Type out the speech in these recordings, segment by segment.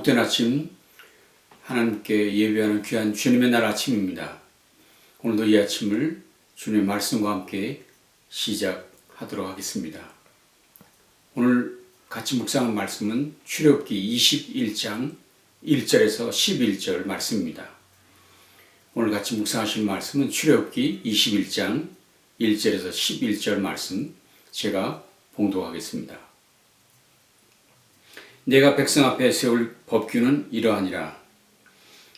복된 아침 하나님께 예배하는 귀한 주님의 날 아침입니다. 오늘도 이 아침을 주님의 말씀과 함께 시작하도록 하겠습니다. 오늘 같이 묵상한 말씀은 출애굽기 21장 1절에서 11절 말씀입니다. 오늘 같이 묵상하실 말씀은 출애굽기 21장 1절에서 11절 말씀 제가 봉독하겠습니다. 내가 백성 앞에 세울 법규는 이러하니라.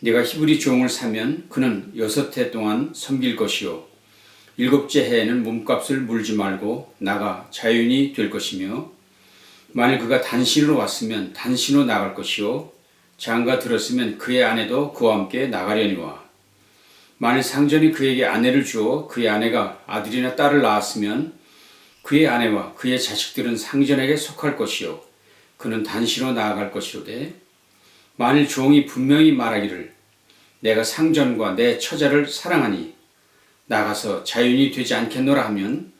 내가 히브리 종을 사면 그는 여섯 해 동안 섬길 것이요. 일곱째 해에는 몸값을 물지 말고 나가 자연이 될 것이며 만일 그가 단신으로 왔으면 단신으로 나갈 것이요. 장가 들었으면 그의 아내도 그와 함께 나가려니와 만일 상전이 그에게 아내를 주어 그의 아내가 아들이나 딸을 낳았으면 그의 아내와 그의 자식들은 상전에게 속할 것이요 그는 단시로 나아갈 것이로되 만일 종이 분명히 말하기를 내가 상전과 내 처자를 사랑하니 나가서 자윤이 되지 않겠노라 하면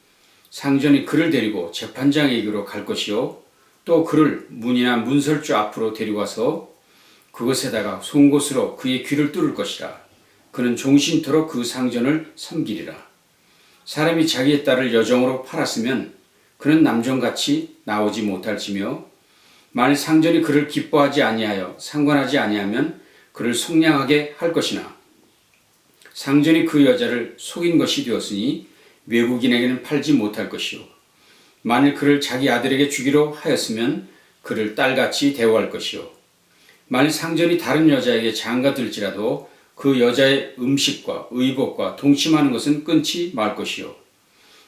상전이 그를 데리고 재판장에게로 갈 것이요 또 그를 문이나 문설주 앞으로 데리고 와서 그것에다가 송곳으로 그의 귀를 뚫을 것이라. 그는 종신토록 그 상전을 섬기리라. 사람이 자기의 딸을 여정으로 팔았으면 그는 남종같이 나오지 못할지며 만일 상전이 그를 기뻐하지 아니하여 상관하지 아니하면 그를 속량하게 할 것이나. 상전이 그 여자를 속인 것이 되었으니 외국인에게는 팔지 못할 것이요. 만일 그를 자기 아들에게 주기로 하였으면 그를 딸같이 대우할 것이요. 만일 상전이 다른 여자에게 장가들지라도 그 여자의 음식과 의복과 동침하는 것은 끊지 말 것이요.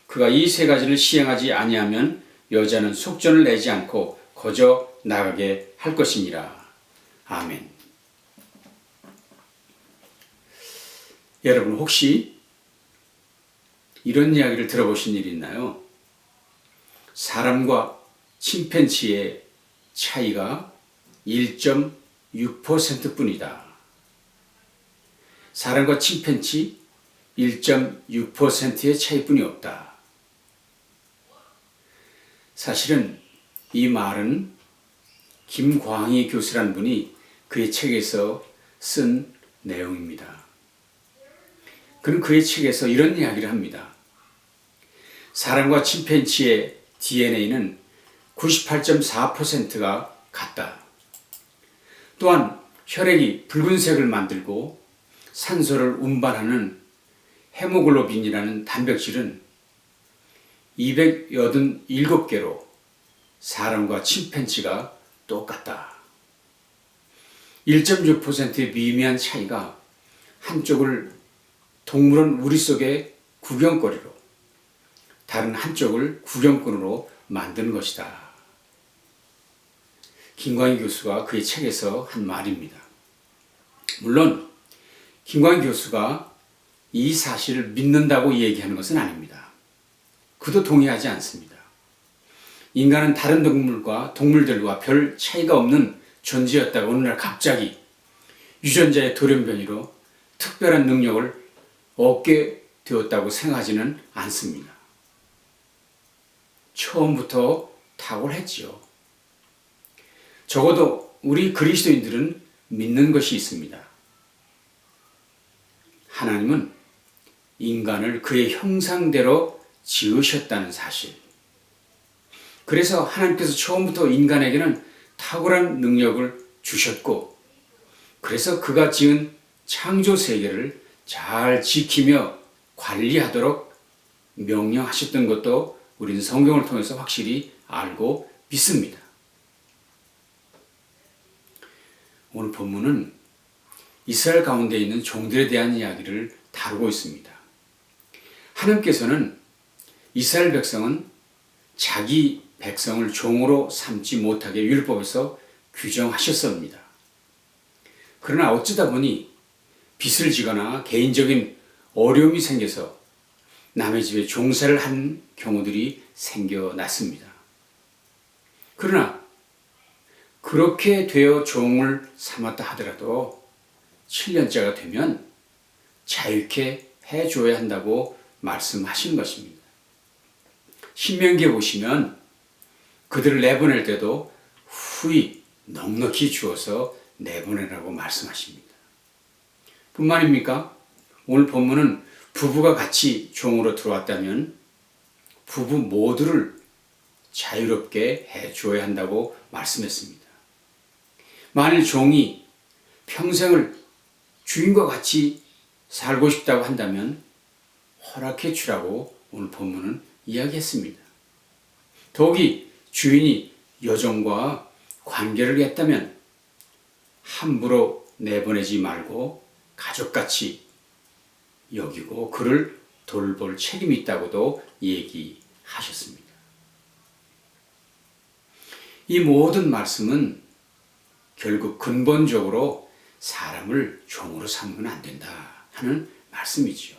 그가 이 세 가지를 시행하지 아니하면 여자는 속전을 내지 않고 거저 나가게 할 것이니라. 아멘. 여러분 혹시 이런 이야기를 들어보신 일 있나요? 사람과 침팬지의 차이가 1.6% 뿐이다. 사람과 침팬지 1.6%의 차이뿐이 없다. 사실은 이 말은 김광희 교수라는 분이 그의 책에서 쓴 내용입니다. 그는 그의 책에서 이런 이야기를 합니다. 사람과 침팬지의 DNA는 98.4%가 같다. 또한 혈액이 붉은색을 만들고 산소를 운반하는 헤모글로빈이라는 단백질은 287개로 사람과 침팬지가 똑같다. 1.6%의 미미한 차이가 한쪽을 동물원 우리 속의 구경거리로 다른 한쪽을 구경꾼으로 만드는 것이다. 김광희 교수가 그의 책에서 한 말입니다. 물론 김광희 교수가 이 사실을 믿는다고 얘기하는 것은 아닙니다. 그도 동의하지 않습니다. 인간은 다른 동물과 동물들과 별 차이가 없는 존재였다가 어느 날 갑자기 유전자의 돌연변이로 특별한 능력을 얻게 되었다고 생각하지는 않습니다. 처음부터 탁월했지요. 적어도 우리 그리스도인들은 믿는 것이 있습니다. 하나님은 인간을 그의 형상대로 지으셨다는 사실. 그래서 하나님께서 처음부터 인간에게는 탁월한 능력을 주셨고, 그래서 그가 지은 창조 세계를 잘 지키며 관리하도록 명령하셨던 것도 우리는 성경을 통해서 확실히 알고 믿습니다. 오늘 본문은 이스라엘 가운데 있는 종들에 대한 이야기를 다루고 있습니다. 하나님께서는 이스라엘 백성은 자기 백성을 종으로 삼지 못하게 율법에서 규정하셨습니다. 그러나 어쩌다 보니 빚을 지거나 개인적인 어려움이 생겨서 남의 집에 종사를 한 경우들이 생겨났습니다. 그러나 그렇게 되어 종을 삼았다 하더라도 7년째가 되면 자유케 해줘야 한다고 말씀하신 것입니다. 신명기에 보시면 그들을 내보낼 때도 후히 넉넉히 주어서 내보내라고 말씀하십니다. 뿐만입니까? 오늘 본문은 부부가 같이 종으로 들어왔다면 부부 모두를 자유롭게 해 주어야 한다고 말씀했습니다. 만일 종이 평생을 주인과 같이 살고 싶다고 한다면 허락해 주라고 오늘 본문은 이야기했습니다. 더욱이 주인이 여종과 관계를 했다면 함부로 내보내지 말고 가족같이 여기고 그를 돌볼 책임이 있다고도 얘기하셨습니다. 이 모든 말씀은 결국 근본적으로 사람을 종으로 삼으면 안 된다 하는 말씀이지요.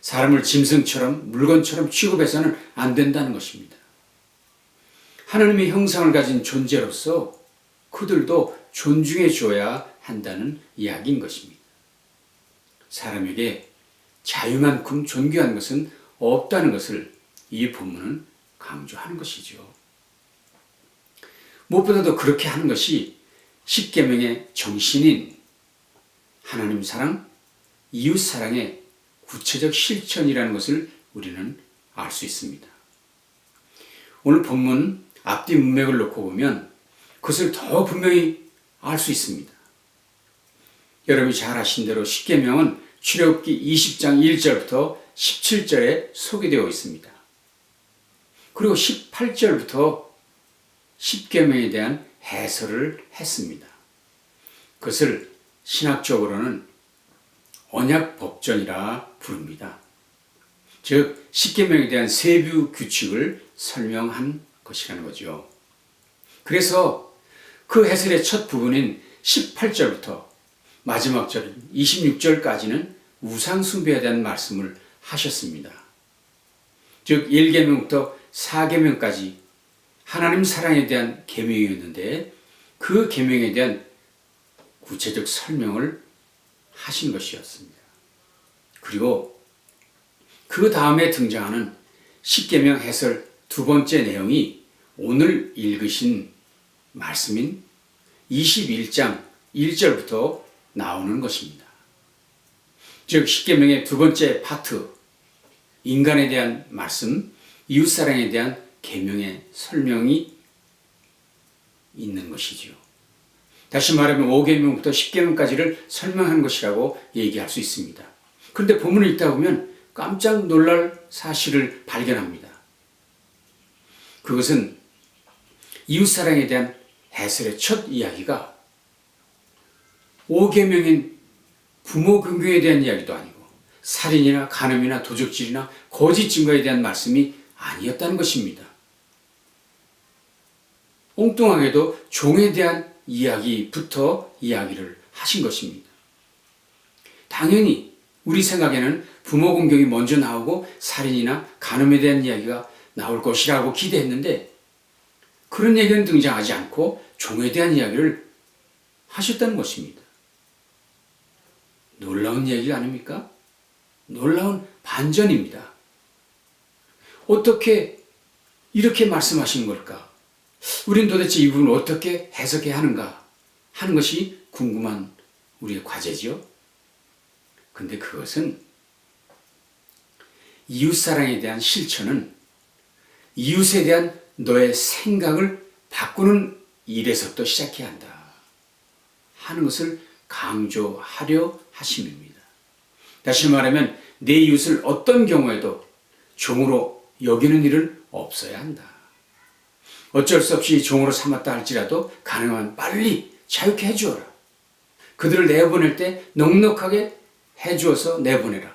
사람을 짐승처럼 물건처럼 취급해서는 안 된다는 것입니다. 하나님의 형상을 가진 존재로서 그들도 존중해 줘야 한다는 이야기인 것입니다. 사람에게 자유만큼 존귀한 것은 없다는 것을 이 본문은 강조하는 것이죠. 무엇보다도 그렇게 하는 것이 십계명의 정신인 하나님 사랑, 이웃 사랑의 구체적 실천이라는 것을 우리는 알 수 있습니다. 오늘 본문 앞뒤 문맥을 놓고 보면 그것을 더 분명히 알 수 있습니다. 여러분이 잘 아신 대로 십계명은 출애굽기 20장 1절부터 17절에 소개되어 있습니다. 그리고 18절부터 십계명에 대한 해설을 했습니다. 그것을 신학적으로는 언약 법전이라 부릅니다. 즉 십계명에 대한 세부 규칙을 설명한 것이라는 거죠. 그래서 그 해설의 첫 부분인 18절부터 마지막 절 26절까지는 우상 숭배에 대한 말씀을 하셨습니다. 즉 1계명부터 4계명까지 하나님 사랑에 대한 계명이었는데 그 계명에 대한 구체적 설명을 하신 것이었습니다. 그리고 그 다음에 등장하는 십계명 해설 두 번째 내용이 오늘 읽으신 말씀인 21장 1절부터 나오는 것입니다. 즉 십계명의 두 번째 파트 인간에 대한 말씀, 이웃 사랑에 대한 계명의 설명이 있는 것이지요. 다시 말하면 5계명부터 10계명까지를 설명한 것이라고 얘기할 수 있습니다. 그런데 본문을 읽다 보면 깜짝 놀랄 사실을 발견합니다. 그것은 이웃사랑에 대한 해설의 첫 이야기가 5계명인 부모 긍교에 대한 이야기도 아니고 살인이나 간음이나 도적질이나 거짓 증거에 대한 말씀이 아니었다는 것입니다. 엉뚱하게도 종에 대한 이야기부터 이야기를 하신 것입니다. 당연히 우리 생각에는 부모 공격이 먼저 나오고 살인이나 간음에 대한 이야기가 나올 것이라고 기대했는데 그런 얘기는 등장하지 않고 종에 대한 이야기를 하셨다는 것입니다. 놀라운 얘기 아닙니까? 놀라운 반전입니다. 어떻게 이렇게 말씀하신 걸까? 우린 도대체 이 부분을 어떻게 해석해야 하는가 하는 것이 궁금한 우리의 과제지요. 근데 그것은 이웃사랑에 대한 실천은 이웃에 대한 너의 생각을 바꾸는 일에서부터 시작해야 한다. 하는 것을 강조하려 하심입니다. 다시 말하면 내 이웃을 어떤 경우에도 종으로 여기는 일은 없어야 한다. 어쩔 수 없이 종으로 삼았다 할지라도 가능하면 빨리 자유케 해주어라. 그들을 내보낼 때 넉넉하게 해주어서 내보내라.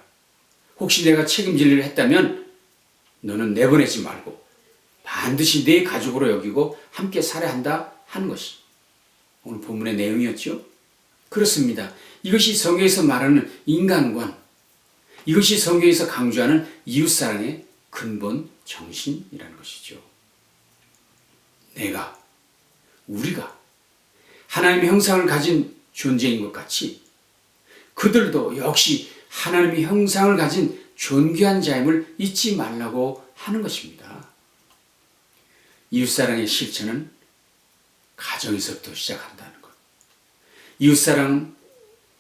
혹시 내가 책임질 일을 했다면 너는 내보내지 말고 반드시 내 가족으로 여기고 함께 살아야 한다 하는 것이 오늘 본문의 내용이었죠. 그렇습니다. 이것이 성경에서 말하는 인간관, 이것이 성경에서 강조하는 이웃사랑의 근본 정신이라는 것이죠. 내가, 우리가 하나님의 형상을 가진 존재인 것 같이 그들도 역시 하나님의 형상을 가진 존귀한 자임을 잊지 말라고 하는 것입니다. 이웃사랑의 실천은 가정에서부터 시작한다는 것. 이웃사랑은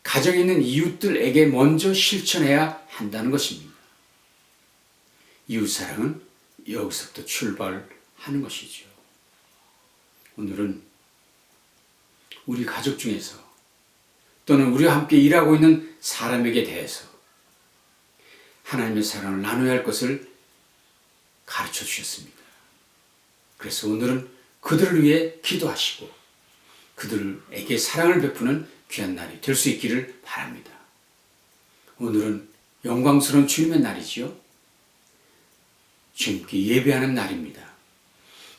가정에 있는 이웃들에게 먼저 실천해야 한다는 것입니다. 이웃사랑은 여기서부터 출발하는 것이죠. 오늘은 우리 가족 중에서 또는 우리와 함께 일하고 있는 사람에게 대해서 하나님의 사랑을 나눠야 할 것을 가르쳐 주셨습니다. 그래서 오늘은 그들을 위해 기도하시고 그들에게 사랑을 베푸는 귀한 날이 될 수 있기를 바랍니다. 오늘은 영광스러운 주님의 날이지요. 주님께 예배하는 날입니다.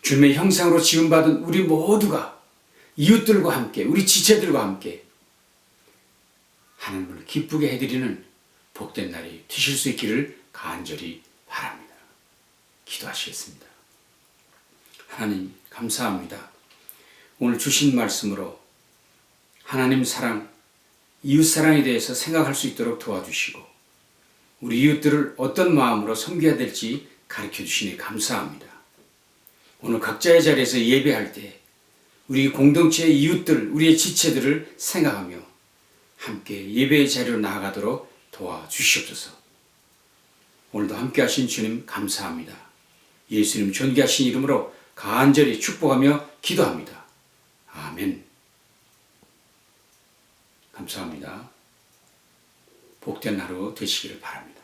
주님의 형상으로 지음받은 우리 모두가 이웃들과 함께, 우리 지체들과 함께 하나님을 기쁘게 해드리는 복된 날이 되실 수 있기를 간절히 바랍니다. 기도하시겠습니다. 하나님, 감사합니다. 오늘 주신 말씀으로 하나님 사랑, 이웃 사랑에 대해서 생각할 수 있도록 도와주시고, 우리 이웃들을 어떤 마음으로 섬겨야 될지 가르쳐 주시니 감사합니다. 오늘 각자의 자리에서 예배할 때, 우리 공동체의 이웃들, 우리의 지체들을 생각하며 함께 예배의 자리로 나아가도록 도와주시옵소서. 오늘도 함께 하신 주님 감사합니다. 예수님 존귀하신 이름으로 간절히 축복하며 기도합니다. 아멘. 감사합니다. 복된 하루 되시기를 바랍니다.